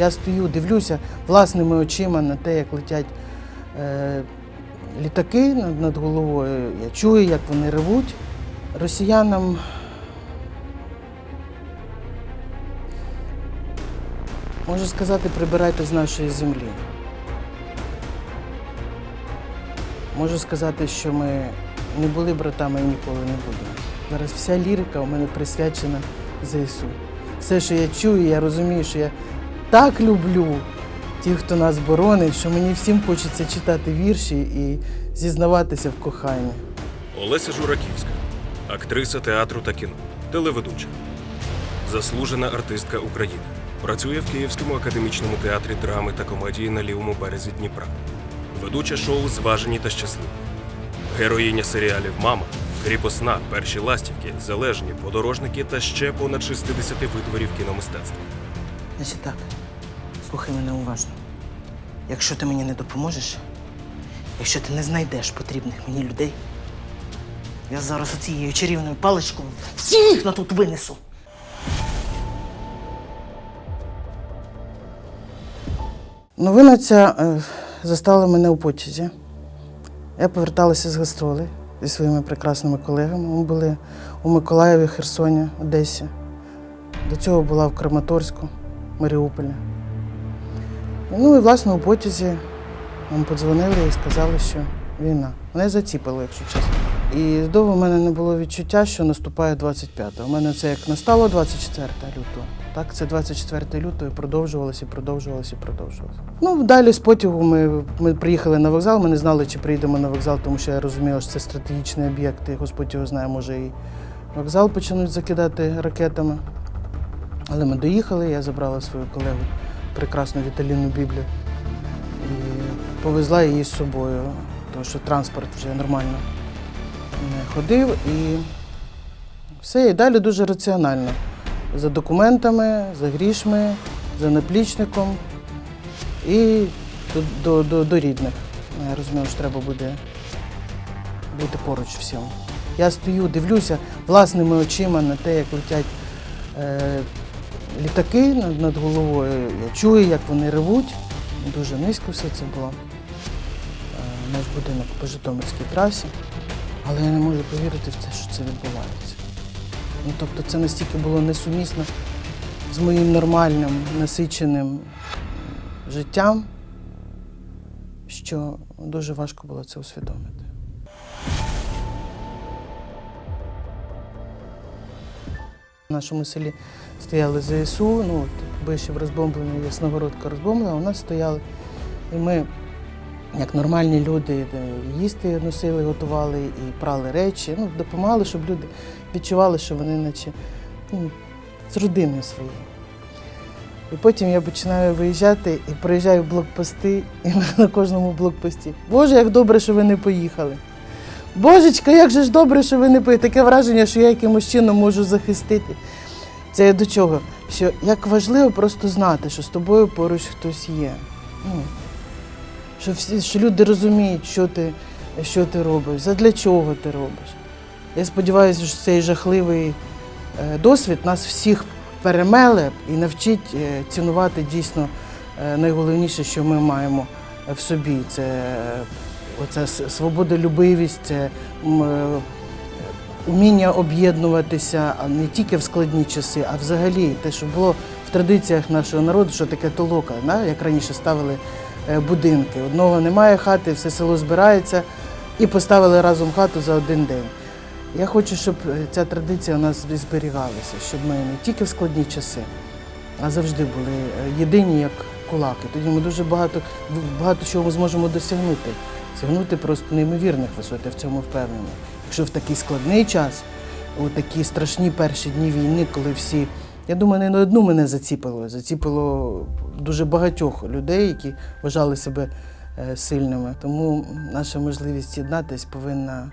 Я стою, дивлюся власними очима на те, як летять е, літаки над, головою. Я чую, як вони ревуть. Росіянам можу сказати, прибирайте з нашої землі. Можу сказати, що ми не були братами і ніколи не будемо. Зараз вся лірика у мене присвячена ЗСУ. Все, що я чую, я розумію, що я так люблю тих, хто нас боронить, що мені всім хочеться читати вірші і зізнаватися в коханні. Олеся Жураківська, актриса театру та кіно, телеведуча, заслужена артистка України. Працює в Київському академічному театрі драми та комедії на лівому березі Дніпра. Ведуча шоу Зважені та щасливі. Героїня серіалів Мама, Кріпосна, Перші ластівки, Залежні, Подорожники та ще понад 60 витворів кіномистецтва. Значить так, слухай мене уважно. Якщо ти мені не допоможеш, якщо ти не знайдеш потрібних мені людей, я зараз оцією чарівною паличкою всіх на тут винесу. Новина ця е, застала мене у потязі. Я поверталася з гастролей зі своїми прекрасними колегами. Ми були у Миколаєві, Херсоні, Одесі. До цього була в Краматорську, Маріуполі. Ну і власне у потязі нам подзвонили і сказали, що війна. Мене заціпило, якщо чесно. І довго в мене не було відчуття, що наступає 25-го. У мене це як настало 24 лютого. Так, це 24 лютого і продовжувалося, і продовжувалося, і продовжувалося. Ну, далі з потягу ми, ми приїхали на вокзал. Ми не знали, чи приїдемо на вокзал, тому що я розуміла, що це стратегічний об'єкт, і Господь його знає, може і вокзал почнуть закидати ракетами. Але ми доїхали, я забрала свою колегу, прекрасну Віталіну Біблію, і повезла її з собою, тому що транспорт вже нормально не ходив. І все, і далі дуже раціонально. За документами, за грішми, за наплічником і до, до, до, до рідних. Я розумію, що треба буде бути поруч всім. Я стою, дивлюся власними очима на те, як летять е, літаки над, головою. Я чую, як вони ревуть. Дуже низько все це було. Е, наш будинок по Житомирській трасі. Але я не можу повірити в те, що це відбувається. Ну, тобто це настільки було несумісно з моїм нормальним, насиченим життям, що дуже важко було це усвідомити. В нашому селі стояли ЗСУ, ну, Бишів розбомблений, Ясногородка розбомблена, у нас стояли. І ми, як нормальні люди, е, їсти носили, готували і прали речі, ну, допомагали, щоб люди відчували, що вони наче ну, з родиною своєю. І потім я починаю виїжджати і проїжджаю блокпости, і на кожному блокпості. Боже, як добре, що ви не поїхали. Божечка, як же ж добре, що ви не поїхали. Таке враження, що я якимось чином можу захистити. Це я до чого? Що як важливо просто знати, що з тобою поруч хтось є. Ну, що, всі, що люди розуміють, що ти, що ти робиш, задля чого ти робиш. Я сподіваюся, що цей жахливий е, досвід нас всіх перемеле і навчить е, цінувати дійсно е, найголовніше, що ми маємо в собі. Це оця свободолюбивість, це е, уміння об'єднуватися не тільки в складні часи, а взагалі те, що було в традиціях нашого народу, що таке толока, да? як раніше ставили е, будинки. Одного немає хати, все село збирається і поставили разом хату за один день. Я хочу, щоб е, ця традиція у нас зберігалася, щоб ми не тільки в складні часи, а завжди були е, єдині як кулаки. Тоді ми дуже багато, багато чого зможемо досягнути. Сягнути просто неймовірних висот, я в цьому впевнений. Якщо в такий складний час, у такі страшні перші дні війни, коли всі. Я думаю, не на одну мене заціпило. Заціпило дуже багатьох людей, які вважали себе е, сильними. Тому наша можливість єднатись повинна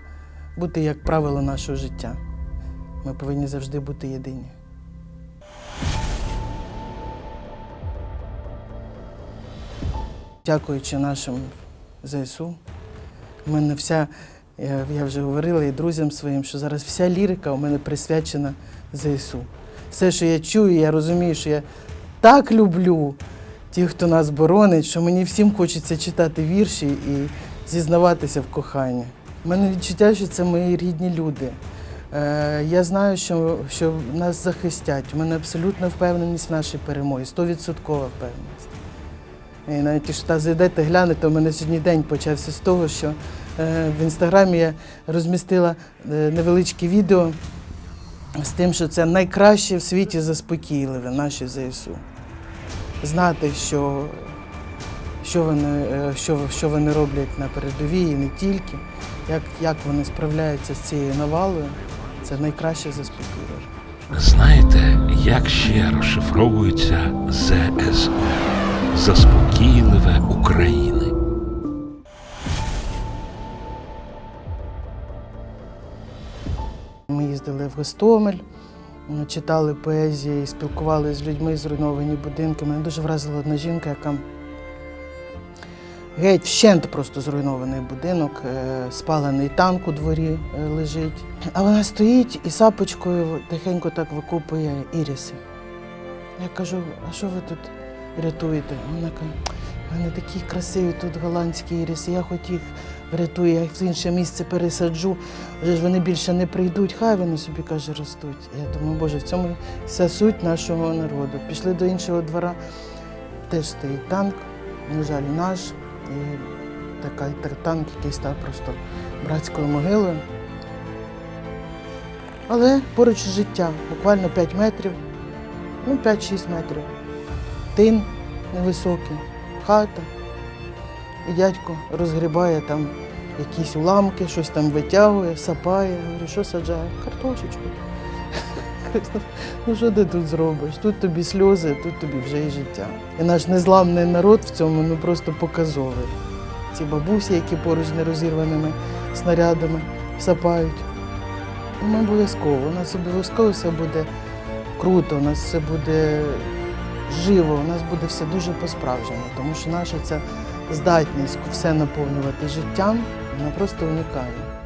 бути як правило нашого життя. Ми повинні завжди бути єдині. Дякуючи нашим ЗСУ, у мене вся, я, я вже говорила і друзям своїм, що зараз вся лірика у мене присвячена ЗСУ. Все, що я чую, я розумію, що я так люблю ті, хто нас боронить, що мені всім хочеться читати вірші і зізнаватися в коханні. У мене відчуття, що це мої рідні люди. Е, я знаю, що, що нас захистять. У мене абсолютна впевненість в нашій перемозі, стовідсоткова впевненість. І навіть якщо та зайдете, глянете, у мене сьогодні день почався з того, що е, в інстаграмі я розмістила е, невеличке відео з тим, що це найкраще в світі заспокійливе наші ЗСУ. Знати, що, що, вони, е, що, що вони роблять на передовій і не тільки, як, як вони справляються з цією навалою, це найкраще заспокійливе. Знаєте, як ще розшифровується ЗСУ? Заспокійливе України. Ми їздили в Гостомель, читали поезії, спілкувалися з людьми, зруйновані будинки. Мене дуже вразила одна жінка, яка геть вщент просто зруйнований будинок, е, спалений танк у дворі е, лежить. А вона стоїть і сапочкою тихенько так викопує іріси. Я кажу, а що ви тут рятуєте? Вона каже, у мене такі красиві тут голландські іриси, я хоч їх врятую, я їх в інше місце пересаджу, вже ж вони більше не прийдуть, хай вони собі каже ростуть. Я думаю, Боже, в цьому вся суть нашого народу. Пішли до іншого двора, теж стоїть танк, на жаль, наш. І така, та- танк, який став просто братською могилою. Але поруч життя, буквально 5 метрів, ну 5-6 метрів. Тин невисокий, хата. І дядько розгрібає там якісь уламки, щось там витягує, сапає. Говорю, що саджає? Картошечку. Ну що ти тут зробиш? Тут тобі сльози, тут тобі вже і життя. І наш незламний народ в цьому ну просто показовий. Ці бабусі, які поруч з нерозірваними снарядами сапають. І Ми обов'язково. У нас обов'язково все буде круто, у нас все буде живо, у нас буде все дуже по-справжньому, тому що наша ця здатність все наповнювати життям, вона просто унікальна.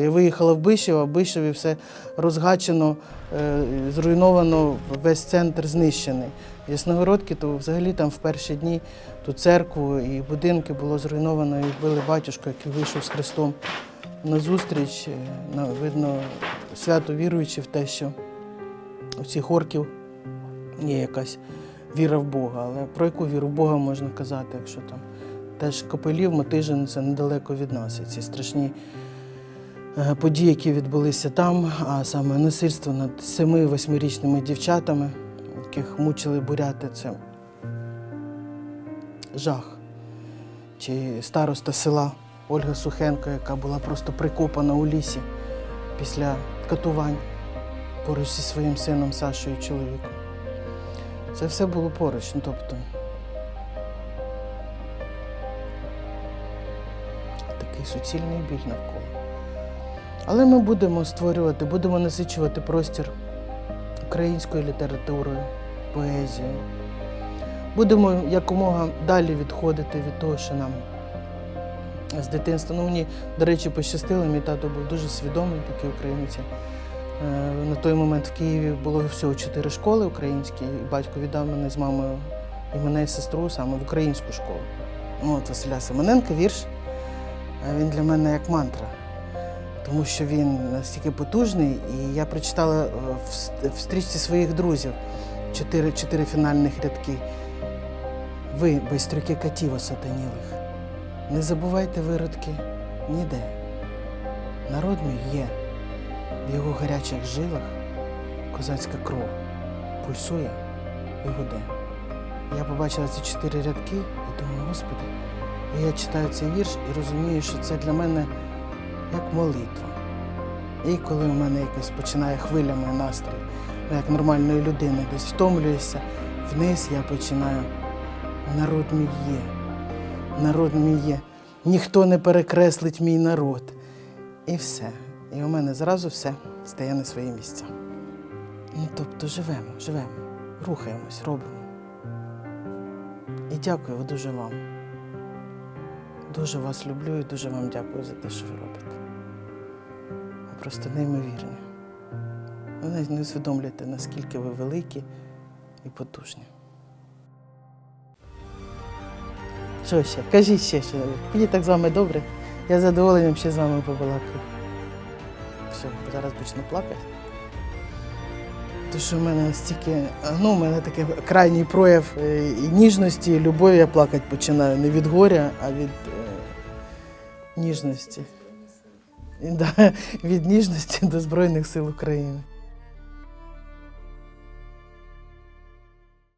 Я виїхала в Бишів, а в Бишеві все розгачено, е, зруйновано, весь центр знищений. В Ясногородці, то взагалі там в перші дні ту церкву і будинки було зруйновано, і вбили батюшку, який вийшов з Христом на зустріч. Е, Видно, свято віруючи в те, що у цих орків є якась віра в Бога. Але про яку віру в Бога можна казати, якщо там теж Копилів, Мотижин це недалеко від нас. І ці страшні е, події, які відбулися там, а саме насильство над семи-восьмирічними дівчатами, яких мучили буряти, це жах. Чи староста села Ольга Сухенко, яка була просто прикопана у лісі після катувань поруч зі своїм сином Сашою чоловіком. Це все було поруч. Ну, тобто такий суцільний біль навколо. Але ми будемо створювати, будемо насичувати простір українською літературою, поезією. Будемо якомога далі відходити від того, що нам з дитинства. Ну, мені, до речі, пощастило, мій тато був дуже свідомий, такий українець. Е, На той момент в Києві було всього чотири школи українські, і батько віддав мене з мамою і мене і сестру саме в українську школу. Ну, от Василя Семененка вірш, е, він для мене як мантра, тому що він настільки потужний, і я прочитала е, в стрічці своїх друзів чотири, чотири фінальних рядки. Ви, байстрюки катів осатанілих, не забувайте виродки ніде. Народ мій є. В його гарячих жилах козацька кров пульсує і гуде. Я побачила ці чотири рядки і думаю, Господи, і я читаю цей вірш і розумію, що це для мене як молитва. І коли у мене якось починає хвилями настрій, як нормальної людини, десь втомлююся, вниз я починаю. Народ мій є, народ мій є. Ніхто не перекреслить мій народ. І все. І у мене зразу все стає на свої місця. Ну, тобто живемо, живемо, рухаємось, робимо. І дякую дуже вам. Дуже вас люблю і дуже вам дякую за те, що ви робите. Ви просто неймовірні. Ви не усвідомлюєте, наскільки ви великі і потужні. Що ще? Кажіть ще що. Мені так з вами добре. Я з задоволенням ще з вами побалакаю. Все, зараз почну плакати. Тому що в мене стільки, ну, у мене такий крайній прояв е, і ніжності, і любові я плакати починаю не від горя, а від е, ніжності. Да, від ніжності до Збройних сил України.